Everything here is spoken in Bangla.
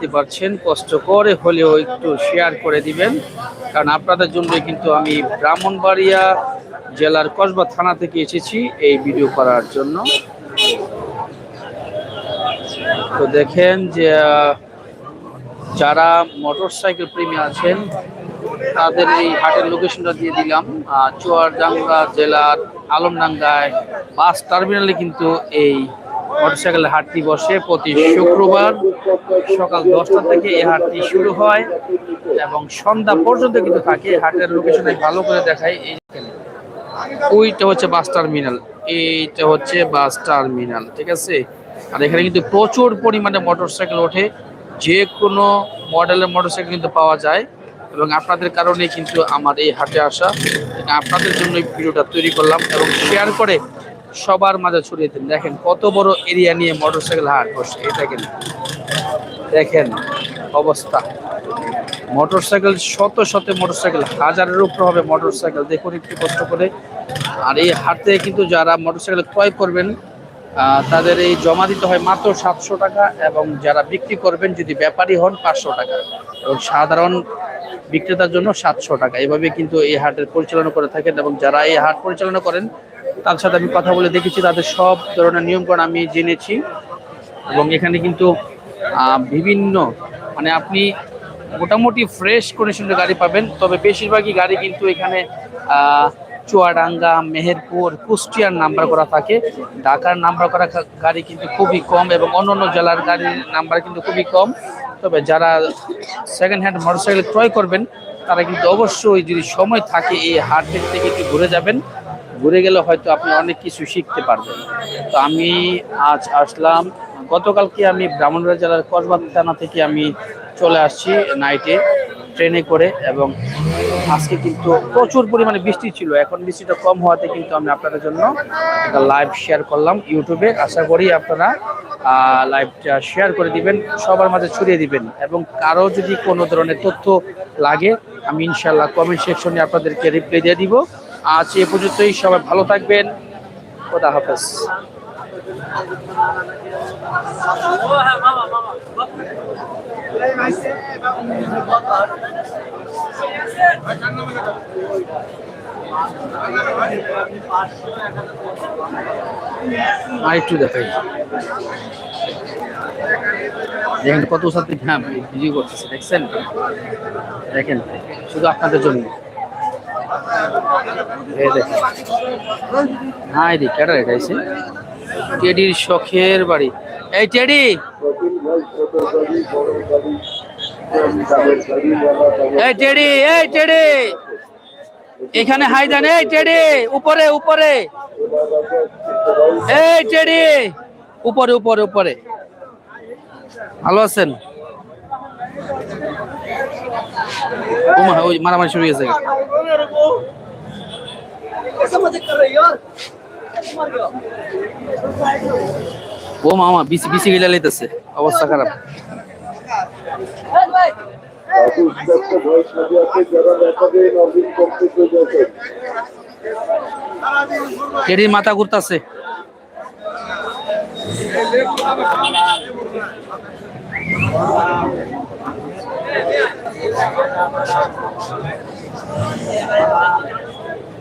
দেখতে পাচ্ছেন, কষ্ট করে হলেও একটু শেয়ার করে দিবেন। কারণ আপনাদের জন্য কিন্তু আমি ব্রাহ্মণবাড়িয়া জেলার কসবা থানা থেকে এসেছি এই ভিডিও করার জন্য। তো দেখেন যে যারা মোটরসাইকেল প্রেমী আছেন, তাদের এই হাটের লোকেশনটা দিয়ে দিলাম। চুয়ারডাঙ্গা জেলার আলমডাঙ্গায় বাস টার্মিনালে কিন্তু এই মোটরসাইকেলের হাটটি বসে প্রতি শুক্রবার সকাল দশটা থেকে এই হাটটি শুরু হয় এবং সন্ধ্যা পর্যন্ত কিন্তু থাকে। হাটের লোকেশনে ভালো করে দেখায় এই ওইটা হচ্ছে বাস টার্মিনাল। এইটা হচ্ছে বাস টার্মিনাল, ঠিক আছে? আর এখানে কিন্তু প্রচুর পরিমাণে মোটরসাইকেল ওঠে। যে কোনো মডেলের মোটরসাইকেল কিন্তু পাওয়া যায় এবং আপনাদের কারণে কিন্তু আমার এই হাটে আসা। আপনাদের জন্য ভিডিওটা তৈরি করলাম এবং শেয়ার করে সবার মাঝে ছড়িয়ে দিন। দেখেন কত বড় এরিয়া নিয়ে মোটরসাইকেল হাট বসে এই দেখেন দেখেন অবস্থা। মোটরসাইকেল শত শত মোটরসাইকেল হাজারের উপর হবে মোটরসাইকেল দেখুন একটু কষ্ট করে। আর এই হাটে কিন্তু যারা মোটরসাইকেল ক্রয় করবেন তাদের এই জমা দিতে হয় মাত্র সাতশো টাকা এবং যারা বিক্রি করবেন, যদি ব্যাপারী হন, পাঁচশো টাকা। এবং সাধারণ বিক্রেতার জন্য সাতশো টাকা। এভাবে কিন্তু এই হাটের পরিচালনা করে থাকেন এবং যারা এই হাট পরিচালনা করেন তার সাথে আমি কথা বলে দেখেছি, তাদের সব ধরনের নিয়মকানুন আমি জেনেছি। এবং এখানে কিন্তু বিভিন্ন মানে আপনি মোটামুটি ফ্রেশ কন্ডিশনের গাড়ি পাবেন, তবে বেশিরভাগই গাড়ি কিন্তু এখানে চুয়াডাঙ্গা, মেহেরপুর, কুষ্টিয়ার নাম্বার করা থাকে। ঢাকার নাম্বার করা গাড়ি কিন্তু খুবই কম এবং অন্যান্য জেলার গাড়ির নাম্বার কিন্তু খুবই কম। তবে যারা সেকেন্ড হ্যান্ড মোটরসাইকেল ক্রয় করবেন, তারা কিন্তু অবশ্যই যদি সময় থাকে, এই হাটের থেকে একটু ঘুরে যাবেন। ঘুরে গেলে হয়তো আপনি অনেক কিছু শিখতে পারবেন। তো আমি আজ আসলাম। গতকালকে আমি ব্রাহ্মণবাড়িয়া জেলার কসবা থানা থেকে আমি চলে আসছি নাইটে ট্রেনে করে এবং আজকে কিন্তু প্রচুর পরিমাণে বৃষ্টি ছিল। এখন বৃষ্টিটা কম হওয়াতে কিন্তু আমি আপনাদের জন্য একটা লাইভ শেয়ার করলাম ইউটিউবে। আশা করি আপনারা লাইভটা শেয়ার করে দিবেন, সবার মাঝে ছড়িয়ে দিবেন এবং কারও যদি কোনো ধরনের তথ্য লাগে, আমি ইনশাল্লাহ কমেন্ট সেকশনে আপনাদেরকে রিপ্লাই দিয়ে দিব। আজ এ পর্যন্তই, সবাই ভালো থাকবেন। খোদা হাফেজ। আর একটু দেখাই। দেখেন কত সাথে হ্যাঁ ভিডিও করতেছে, দেখছেন? দেখেন, শুধু আপনাদের জন্য। হ্যাঁ কেটা রেখাইছে টেডির শখের বাড়ি। এই টেডি! এই টেডি এই টেডি! এখানে হাই দেন এই টেডি! উপরে উপরে! এই টেডি! উপরে উপরে উপরে। ভালো আছেন? মারামারি শুরু হয়ে গেছে। ও মামা বিসি বিসি গিলা লইতেছে। অবস্থা খারাপ। টেডির মাথা ঘুরতাছে।